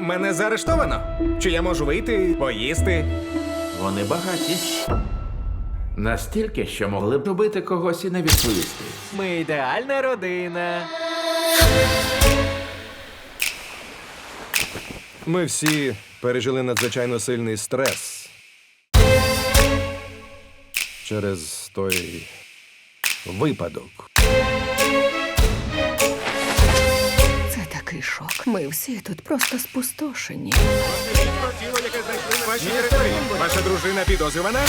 Мене заарештовано. Чи я можу вийти, поїсти? Вони багаті. Настільки, що могли б убити когось і не відповісти. Ми ідеальна родина. Ми всі пережили надзвичайно сильний стрес. Через той випадок. Шок. Ми всі тут просто спустошені. Ваша дружина підозрювана?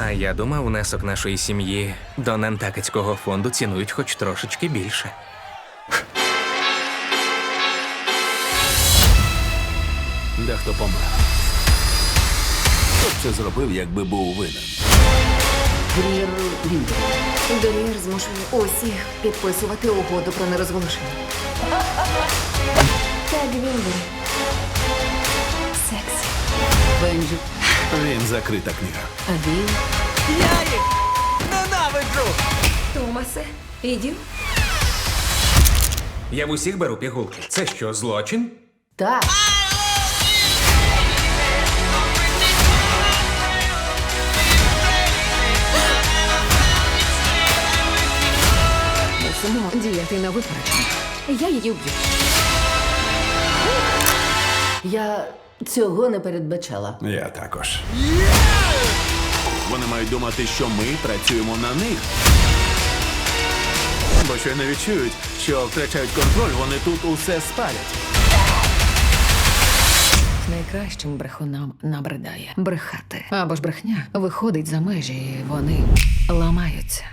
А я думав, внесок нашої сім'ї до Нантакетського фонду цінують хоч трошечки більше. Дехто помер. Хто б це зробив, якби був винен? Довір змушує усіх підписувати угоду про нерозголошення. Він був. Бенджі, Він закрита книга. А він. Я їх ненавиджу! Томасе, іділ? Я в усіх беру пігулки. Це що, злочин? Так. мусимо діяти на випередження. Я її вб'ю. Я цього не передбачала. Я також. Вони мають думати, що ми працюємо на них. Бо що не відчують, що втрачають контроль, вони тут усе спалять. Найкращим брехунам набридає брехати. Або ж брехня виходить за межі, і вони ламаються.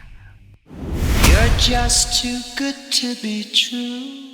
You're just too good to be true.